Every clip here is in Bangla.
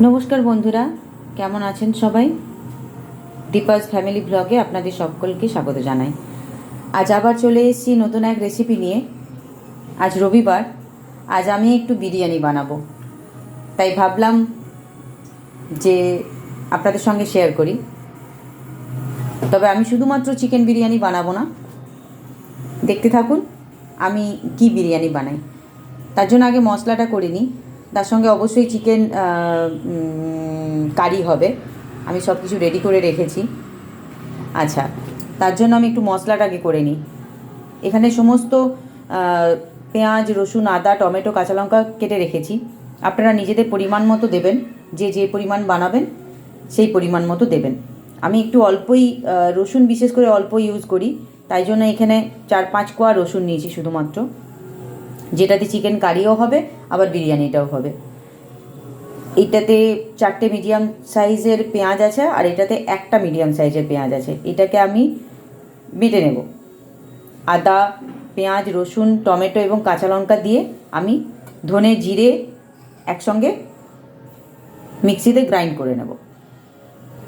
নমস্কার বন্ধুরা, কেমন আছেন সবাই? দীপাস ফ্যামিলি ব্লগে আপনাদের সকলকে স্বাগত জানাই। আজ আবার চলে এসেছি নতুন এক রেসিপি নিয়ে। আজ রবিবার, আজ আমি একটু বিরিয়ানি বানাবো। তাই ভাবলাম যে আপনাদের সঙ্গে শেয়ার করি। তবে আমি শুধুমাত্র চিকেন বিরিয়ানি বানাবো না। দেখতে থাকুন, আমি কি বিরিয়ানি বানাই। তার জন্য আগে মশলাটা করে নিই। তার সঙ্গে অবশ্যই চিকেন কারি হবে। আমি সব কিছু রেডি করে রেখেছি। আচ্ছা তার জন্য আমি একটু মশলাটাকে করে নিই। এখানে সমস্ত পেঁয়াজ, রসুন, আদা, টমেটো, কাঁচা লঙ্কা কেটে রেখেছি। আপনারা নিজেদের পরিমাণ মতো দেবেন। যে যে পরিমাণ বানাবেন, সেই পরিমাণ মতো দেবেন। আমি একটু অল্পই রসুন বিশেষ করে অল্প ইউজ করি। তাই জন্য এখানে চার পাঁচ কোয়া রসুন নিয়েছি শুধুমাত্র। যেটাতে চিকেন কারিও হবে, আবার বিরিয়ানিটাও হবে। এটাতে চারটে মিডিয়াম সাইজের পেঁয়াজ আছে, আর এটাতে একটা মিডিয়াম সাইজের পেঁয়াজ আছে। এটাকে আমি বেটে নেব। আদা, পেঁয়াজ, রসুন, টমেটো এবং কাঁচা লঙ্কা দিয়ে আমি ধনে জিরে একসঙ্গে মিক্সিতে গ্রাইন্ড করে নেব।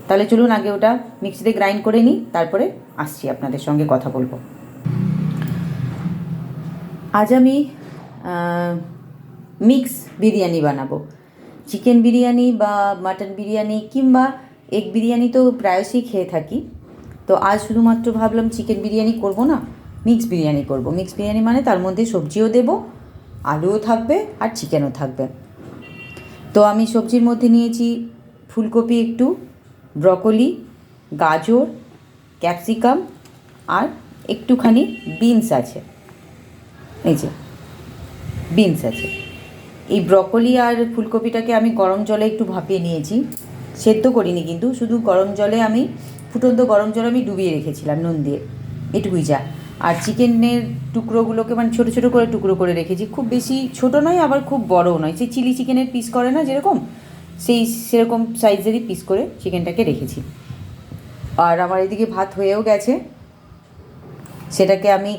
তাহলে চলুন আগে ওটা মিক্সিতে গ্রাইন্ড করে নিই, তারপরে আসছি আপনাদের সঙ্গে কথা বলব। আজ আমি মিক্স বিরিয়ানি বানাবো। চিকেন বিরিয়ানি বা মাটন বিরিয়ানি কিংবা এগ বিরিয়ানি তো প্রায়শই খেয়ে থাকি। তো আজ শুধুমাত্র ভাবলাম চিকেন বিরিয়ানি করব না মিক্স বিরিয়ানি করব। মিক্স বিরিয়ানি মানে তার মধ্যে সবজিও দেব, আলুও থাকবে আর চিকেনও থাকবে। তো আমি সবজির মধ্যে নিয়েছি ফুলকপি একটু ব্রকলি গাজর ক্যাপসিকাম আর একটুখানি বিনস আছে। এই যে। বিনস আছে। এই ব্রকলি আর ফুলকপিটাকে আমি গরম জলে একটু ভাপিয়ে নিয়েছি। সেদ্ধ করিনি কিন্তু, শুধু গরম জলে আমি, ফুটন্ত গরম জলে আমি ডুবিয়ে রেখেছিলাম নুন দিয়ে। এটুকুই যা। আর চিকেনের টুকরোগুলোকে মানে ছোটো ছোটো করে টুকরো করে রেখেছি। খুব বেশি ছোট নয়, আবার খুব বড়ও নয়। সেই চিলি চিকেনের পিস করে না যেরকম, সেই সেরকম সাইজেরই পিস করে চিকেনটাকে রেখেছি। আর আমার এদিকে ভাত হয়েও গেছে। সেটাকে আমি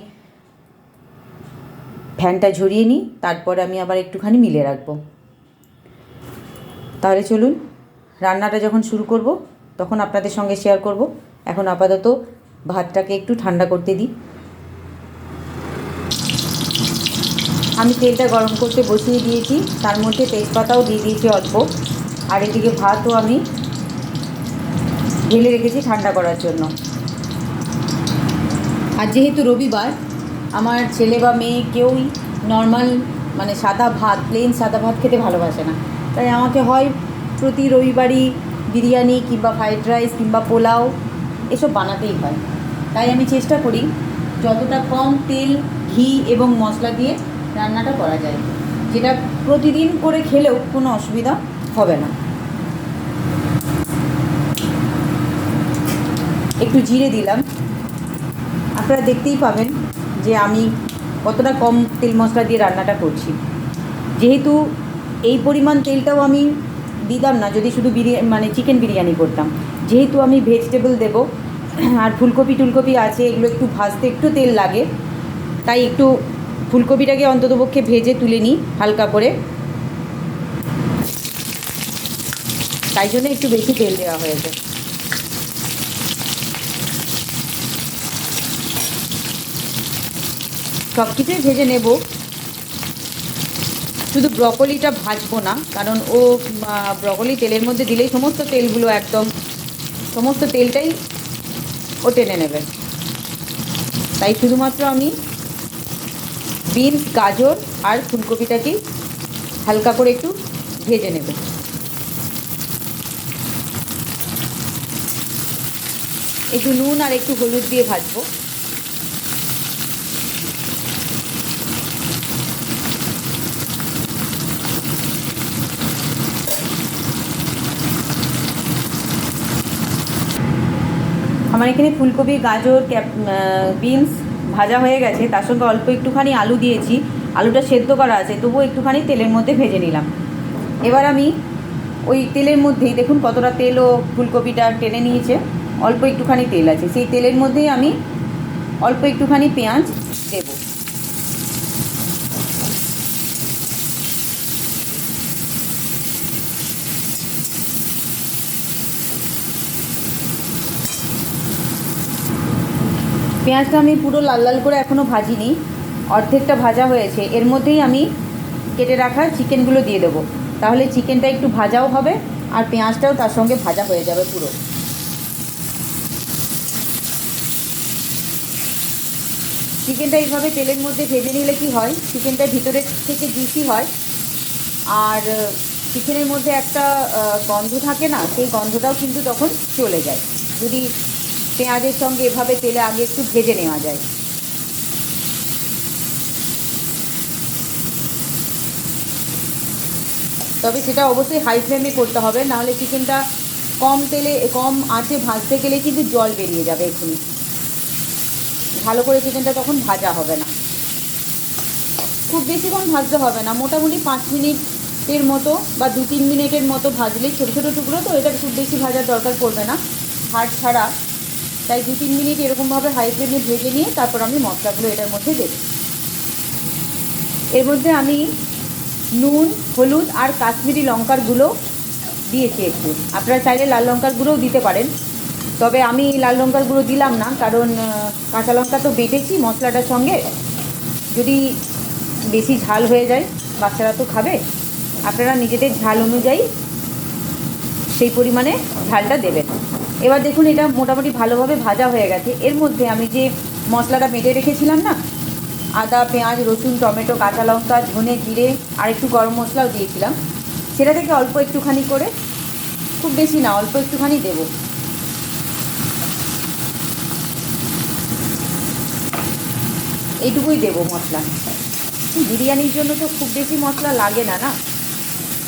ফ্যানটা ঝরিয়ে নিই, তারপর আমি আবার একটুখানি মিলে রাখব। তাহলে চলুন, রান্নাটা যখন শুরু করব, তখন আপনাদের সঙ্গে শেয়ার করব। এখন আপাতত ভাতটাকে একটু ঠান্ডা করতে দিই। আমি তেলটা গরম করতে বসিয়ে দিয়েছি, তার মধ্যে তেজপাতাও দিয়ে দিয়েছি অল্প। আর এদিকে ভাতও আমি ঢেলে রেখেছি ঠান্ডা করার জন্য। আর যেহেতু রবিবার আমার ছেলে বা মেয়ে কেউই নর্মাল মানে সাদা ভাত প্লেন সাদা ভাত খেতে ভালোবাসে না। তাই আমাকে হয় প্রতি রবিবারই বিরিয়ানি কিংবা ফ্রাইড রাইস কিংবা পোলাও এসব বানাতেই হয়। তাই আমি চেষ্টা করি যতটা কম তেল, ঘি এবং মশলা দিয়ে রান্নাটা করা যায়। যেটা প্রতিদিন করে খেলেও কোনো অসুবিধা হবে না। একটু জিরে দিলাম। আপনারা দেখতেই পাবেন যে আমি কতটা কম তেল মশলা দিয়ে রান্নাটা করছি। যেহেতু এই পরিমাণ তেলটাও আমি দিতাম না, যদি শুধু বিরিয়ানি মানে চিকেন বিরিয়ানি করতাম। যেহেতু আমি ভেজিটেবল দেব, আর ফুলকপি টুলকপি আছে, এগুলো একটু ভাজতে একটু তেল লাগে, তাই একটু ফুলকপিটাকে অন্ততপক্ষে ভেজে তুলে নিই হালকা করে। তাই জন্য একটু বেশি তেল দেওয়া হয়েছে। সব কিছুই ভেজে নেব। শুধু ব্রকলিটা ভাজবো না, কারণ ও ব্রকলি তেলের মধ্যে দিলেই সমস্ত তেলগুলো একদম, সমস্ত তেলটাই ও টেনে নেবে। তাই শুধুমাত্র আমি বিনস, গাজর আর ফুলকপিটাকেই হালকা করে একটু ভেজে নেব। একটু নুন আর একটু হলুদ দিয়ে ভাজবো। আমার এখানে ফুলকপি, গাজর, ক্যাপ বিনস ভাজা হয়ে গেছে। তার সঙ্গে অল্প একটুখানি আলু দিয়েছি। আলুটা সেদ্ধ করা আছে, তবুও একটুখানি তেলের মধ্যে ভেজে নিলাম। এবার আমি ওই তেলের মধ্যেই দেখুন কতটা তেল ও ফুলকপিটা টেনে নিয়েছে। অল্প একটুখানি তেল আছে। সেই তেলের মধ্যেই আমি অল্প একটুখানি পেঁয়াজ দেবো। পেঁয়াজটা আমি পুরো লাল লাল করে এখনও ভাজিনি। অর্ধেকটা ভাজা হয়েছে। এর মধ্যেই আমি কেটে রাখা চিকেনগুলো দিয়ে দেবো। তাহলে চিকেনটা একটু ভাজাও হবে আর পেঁয়াজটাও তার সঙ্গে ভাজা হয়ে যাবে পুরো। চিকেনটা এইভাবে তেলের মধ্যে ভেজে নিলে কি হয়? চিকেনটা ভিতরের থেকে জুসি হয়। আর চিকেনের মধ্যে একটা গন্ধ থাকে না, সেই গন্ধটাও কিন্তু তখন চলে যায়। যদি পেঁয়াজের সঙ্গে এভাবে তেলে আগে একটু ভেজে নেওয়া যায়। তবে সেটা অবশ্যই হাই ফ্লেমে করতে হবে, নাহলে চিকেনটা কম তেলে, কম আঁচে ভাজতে গেলে কিন্তু জল বেরিয়ে যাবে এখানে ভালো করে চিকেনটা তখন ভাজা হবে না। খুব বেশিক্ষণ ভাজতে হবে না, মোটামুটি পাঁচ মিনিটের মতো বা দু তিন মিনিটের মতো ভাজলেই ছোটো ছোটো টুকরো, তো এটা খুব বেশি ভাজার দরকার পড়বে না। হাড় ছাড়া তাই দু তিন মিনিট এরকমভাবে হাই ফ্লেমে ভেজে নিয়ে তারপর আমি মশলাগুলো এটার মধ্যে দেব। এর মধ্যে আমি নুন, হলুদ আর কাশ্মীরি লঙ্কার গুঁড়ো দিয়েছি একটু। আপনারা চাইলে লাল লঙ্কার গুঁড়োও দিতে পারেন। তবে আমি লাল লঙ্কার গুঁড়ো দিলাম না, কারণ কাঁচা লঙ্কা তো বেটেছি মশলাটার সঙ্গে। যদি বেশি ঝাল হয়ে যায়, বাচ্চারা তো খাবে। আপনারা নিজেদের ঝাল অনুযায়ী সেই পরিমাণে ঝালটা দেবেন। এবার দেখুন, এটা মোটামুটি ভালোভাবে ভাজা হয়ে গেছে। এর মধ্যে আমি যে মশলাটা বেটে রেখেছিলাম না, আদা, পেঁয়াজ, রসুন, টমেটো, কাঁচা লঙ্কা, ধনে জিরে, আর একটু গরম মশলাও দিয়েছিলাম। সেটা থেকে অল্প একটুখানি করে, খুব বেশি না, অল্প একটুখানি দেবো। এইটুকুই দেবো মশলা। বিরিয়ানির জন্য তো খুব বেশি মশলা লাগে না না?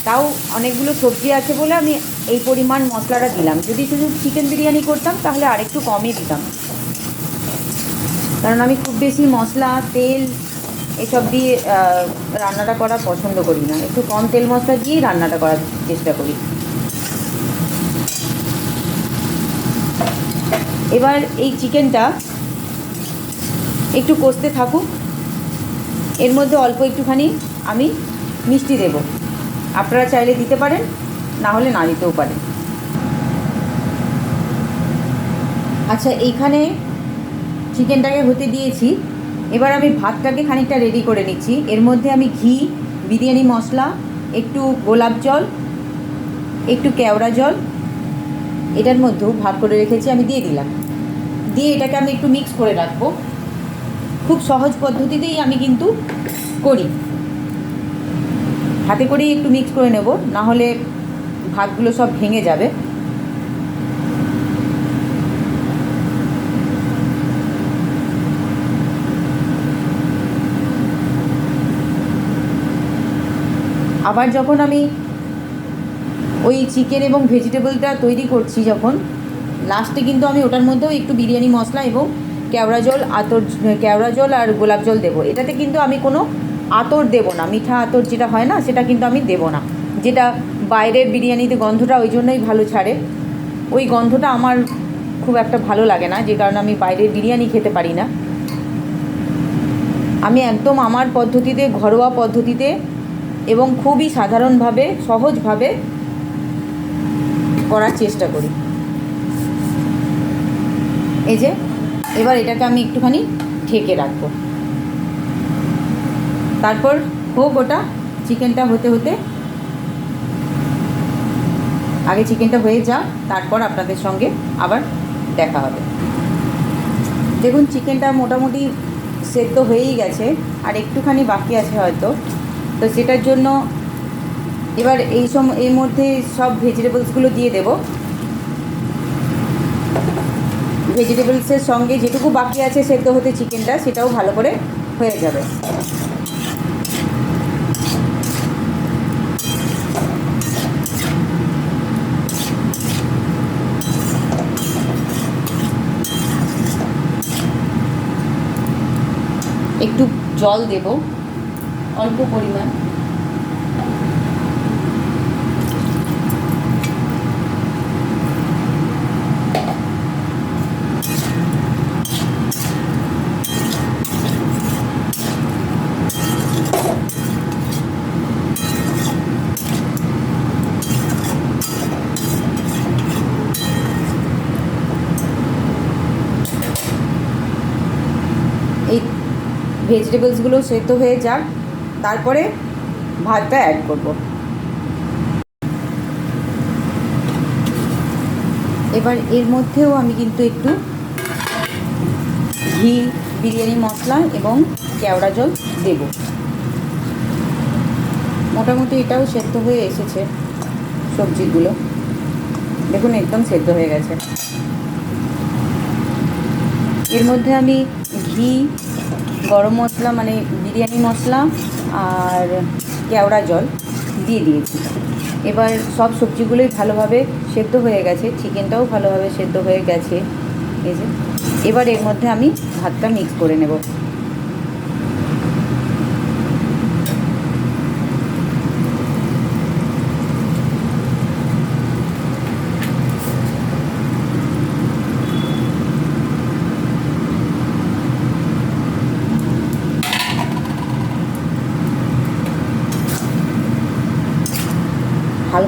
তাও অনেকগুলো সবজি আছে বলে আমি এই পরিমাণ মশলাটা দিলাম। যদি শুধু চিকেন বিরিয়ানি করতাম, তাহলে আরেকটু কমই দিতাম। কারণ আমি খুব বেশি মশলা, তেল এসব দিয়ে রান্নাটা করা পছন্দ করি না। একটু কম তেল মশলা দিয়েই রান্নাটা করার চেষ্টা করি। এবার এই চিকেনটা একটু কষতে থাকুক। এর মধ্যে অল্প একটুখানি আমি মিষ্টি দেব। আপনারা চাইলে দিতে পারেন। না হলে না দিতেও পারে। আচ্ছা এইখানে চিকেনটাকে হতে দিয়েছি। এবার আমি ভাতটাকে খানিকটা রেডি করে নিচ্ছি। এর মধ্যে আমি ঘি, বিরিয়ানি মশলা, একটু গোলাপ জল, একটু কেওড়া জল, এটার মধ্যেও ভাগ করে রেখেছি, আমি দিয়ে দিলাম। দিয়ে এটাকে আমি একটু মিক্স করে রাখব। খুব সহজ পদ্ধতিতেই আমি কিন্তু করি। হাতে করেই একটু মিক্স করে নেব না হলে ভাতগুলো সব ভেঙে যাবে। আবার যখন আমি ওই চিকেন এবং ভেজিটেবলটা তৈরি করছি যখন লাস্টে কিন্তু আমি ওটার মধ্যেও একটু বিরিয়ানি মশলা এবং কেওড়া জল, আতর, কেওড়া জল আর গোলাপ জল দেবো। এটাতে কিন্তু আমি কোনো আতর দেব না, মিঠা আতর যেটা হয় না, সেটা কিন্তু আমি দেব না। যেটা বাইরের বিরিয়ানিতে গন্ধটা ওই জন্যই ভালো ছাড়ে। ওই গন্ধটা আমার খুব একটা ভালো লাগে না, যে কারণে আমি বাইরের বিরিয়ানি খেতে পারি না। আমি একদম আমার পদ্ধতিতে, ঘরোয়া পদ্ধতিতে এবং খুবই সাধারণভাবে, সহজভাবে করার চেষ্টা করি। এই যে, এবার এটাকে আমি একটুখানি ঢেকে রাখব। তারপর হোক ওটা, চিকেনটা হতে হতে আগে চিকেনটা হয়ে যাক, তারপর আপনাদের সঙ্গে আবার দেখা হবে। দেখুন, চিকেনটা মোটামুটি সেদ্ধ হয়েই গেছে, আর একটুখানি বাকি আছে হয়তো। তো সেটার জন্য এবার এই সম, এর মধ্যে সব ভেজিটেবলসগুলো দিয়ে দেব। ভেজিটেবলসের সঙ্গে যেটুকু বাকি আছে সেদ্ধ হতে চিকেনটা, সেটাও ভালো করে হয়ে যাবে। একটু জল দেব অল্প পরিমাণ। ভেজিটেবলসগুলো সেদ্ধ হয়ে যাক, তারপরে ভাতটা অ্যাড করব। এবার এর মধ্যেও আমি কিন্তু একটু ঘি, বিরিয়ানি মশলা এবং কেওড়া জল দেব। মোটামুটি এটাও সেদ্ধ হয়ে এসেছে সবজিগুলো। দেখুন, একদম সেদ্ধ হয়ে গেছে। এর মধ্যে আমি ঘি গরম মশলা মানে বিরিয়ানি মশলা আর কেওড়া জল দিয়ে দিয়েছি। এবার সব সবজিগুলোই ভালোভাবে সেদ্ধ হয়ে গেছে। চিকেনটাও ভালোভাবে সেদ্ধ হয়ে গেছে। এই যে, এবার এর মধ্যে আমি ভাতটা মিক্স করে নেব।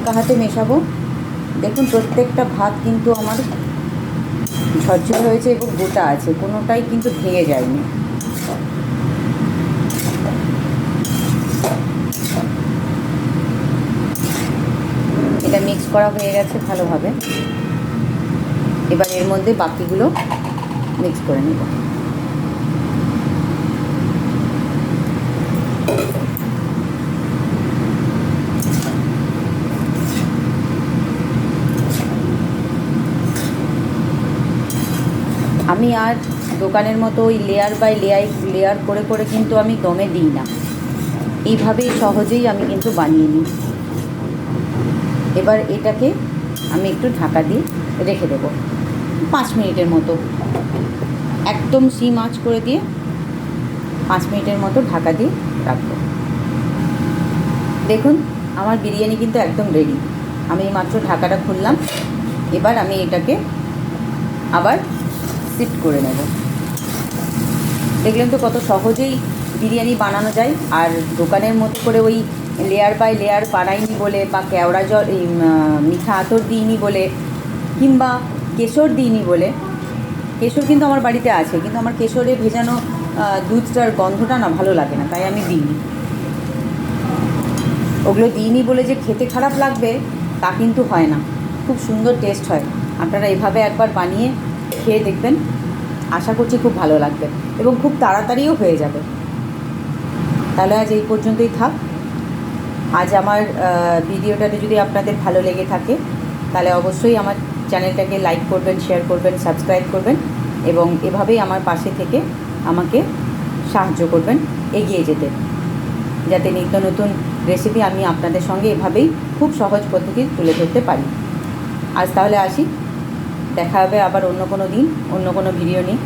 হালকা হাতে মেশাবো। দেখুন, প্রত্যেকটা ভাত কিন্তু আমার ঝরঝর হয়েছে এবং গোটা আছে, কোনোটাই কিন্তু ভেঙে যায়নি। এটা মিক্স করা হয়ে গেছে ভালোভাবে। এবার এর মধ্যে বাকিগুলো মিক্স করে নেব। আমি আর দোকানের মতো ওই লেয়ার বাই লেয়ার লেয়ার করে করে কিন্তু আমি দমে দিই না। এইভাবেই সহজেই আমি কিন্তু বানিয়ে নিই। এবার এটাকে আমি একটু ঢাকা দিয়ে রেখে দেবো। পাঁচ মিনিটের মতো। একদম সিম আঁচ করে দিয়ে পাঁচ মিনিটের মতো ঢাকা দিয়ে রাখব। দেখুন, আমার বিরিয়ানি কিন্তু একদম রেডি আমি মাত্র ঢাকাটা খুললাম। এবার আমি এটাকে আবার শিফট করে নেব। দেখলেন তো কত সহজেই বিরিয়ানি বানানো যায়। আর দোকানের মতো করে ওই লেয়ার বাই লেয়ার বানাইনি বলে বা কেওড়া জল মিঠা আতর দিইনি বলে কিংবা কেশর দিইনি বলে, কেশর কিন্তু আমার বাড়িতে আছে, কিন্তু আমার কেশরে ভেজানো দুধটার গন্ধটা না ভালো লাগে না, তাই আমি দিইনি। ওগুলো দিইনি বলে যে খেতে খারাপ লাগবে, তা কিন্তু হয় না। খুব সুন্দর টেস্ট হয়। আপনারা এভাবে একবার বানিয়ে খেয়ে দেখবেন। আশা করছি খুব ভালো লাগবে এবং খুব তাড়াতাড়িও হয়ে যাবে। তাহলে আজ এই পর্যন্তই থাক। আজ আমার ভিডিওটাতে যদি আপনাদের ভালো লেগে থাকে, তাহলে অবশ্যই আমার চ্যানেলটাকে লাইক করবেন, শেয়ার করবেন, সাবস্ক্রাইব করবেন এবং এভাবেই আমার পাশে থেকে আমাকে সাহায্য করবেন এগিয়ে যেতে। যাতে নিত্য নতুন রেসিপি আমি আপনাদের সঙ্গে এভাবেই খুব সহজ পদ্ধতি তুলে ধরতে পারি। আজ তাহলে আসি। দেখা হবে আবার অন্য কোনো দিন অন্য কোনো ভিডিও নিয়ে।